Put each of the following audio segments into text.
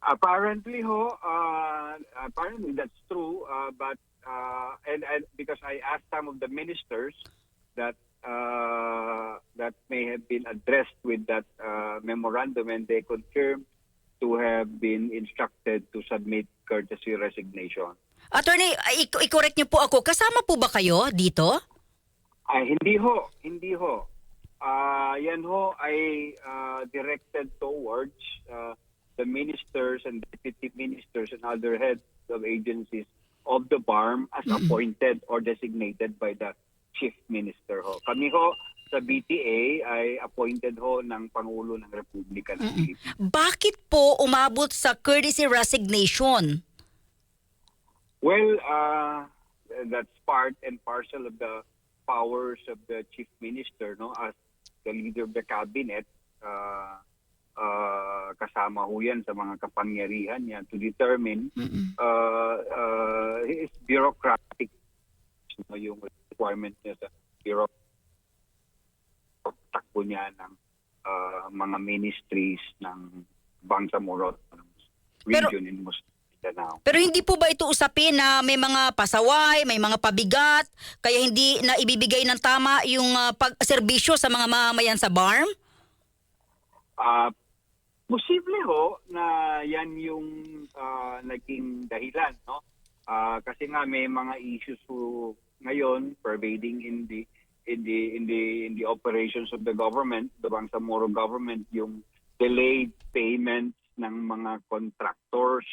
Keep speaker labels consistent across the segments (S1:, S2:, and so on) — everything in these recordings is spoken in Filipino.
S1: Apparently ho, uh, apparently that's true, uh, but uh, and, and because I asked some of the ministers that uh, that may have been addressed with that uh, memorandum, and they confirmed to have been instructed to submit courtesy resignation.
S2: Attorney, i- i-correct niyo po ako. Kasama po ba kayo dito?
S1: Ay, hindi ho, hindi ho. Ah, yan ho ay ah, directed towards ah, the ministers and deputy ministers and other heads of agencies of the BARM as appointed or designated by the chief minister ho. Kami ho sa BTA ay appointed ho ng Pangulo ng Republika ng Pilipinas.
S2: Bakit po umabot sa courtesy resignation?
S1: Well, uh, that's part and parcel of the powers of the chief minister, no? As the leader of the cabinet, uh, uh, kasama ho yan sa mga kapangyarihan niya to determine uh, uh, his bureaucratic no, yung requirement niya sa bureau takbo niya ng uh, mga ministries ng Bangsamoro
S2: Pero-
S1: region in Mindanao.
S2: Pero hindi po ba ito usapin na may mga pasaway, may mga pabigat, kaya hindi na ibibigay ng tama yung ah, pag-serbisyo sa mga mamamayan sa BARM?
S1: Ah, posible ho na yan yung ah, naging dahilan, no? Ah, kasi nga may mga issues ho ngayon pervading in the in the in the in the operations of the government, the Bangsamoro government, yung delayed payments ng mga contractors,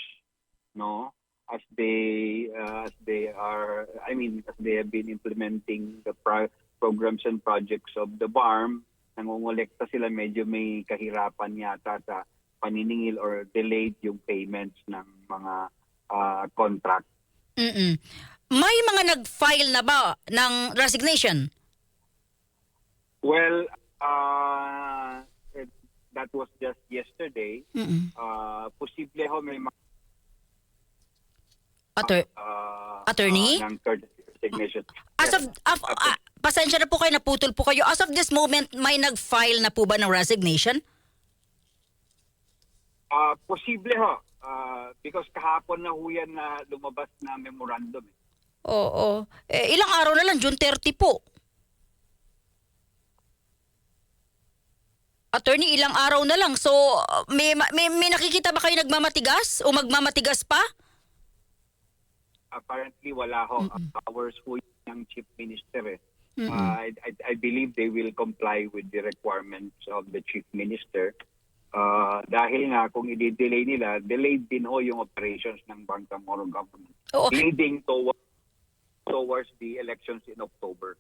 S1: no? As they uh, as they are, I mean, as they have been implementing the pro- programs and projects of the BARM, nangongolekta sila, medyo may kahirapan yata sa paniningil or delayed yung payments ng mga ah, contract.
S2: Mm-mm. May mga nag-file na ba ng resignation?
S1: Well, uh, it- that was just yesterday.
S2: Mm-mm.
S1: Uh, posible ho may mga
S2: Atter-
S1: uh,
S2: Attorney?
S1: uh, ng courtesy resignation.
S2: As of, af- ah, pasensya na po kayo, naputol po kayo. As of this moment, may nag-file na po ba ng resignation?
S1: Ah, posible ho. Ah, because kahapon na ho yan na lumabas na memorandum. eh.
S2: Oo. Eh, ilang araw na lang, June 30 po. Attorney, ilang araw na lang. So, uh, may, may, may nakikita ba kayo nagmamatigas o magmamatigas pa?
S1: Apparently wala ho. Ang powers ho ng chief minister eh. Ah, I, I, I believe they will comply with the requirements of the chief minister. Ah, dahil nga kung i-delay nila, delayed din ho yung operations ng Bangsamoro government.
S2: Oo.
S1: Leading towards towards the elections in October.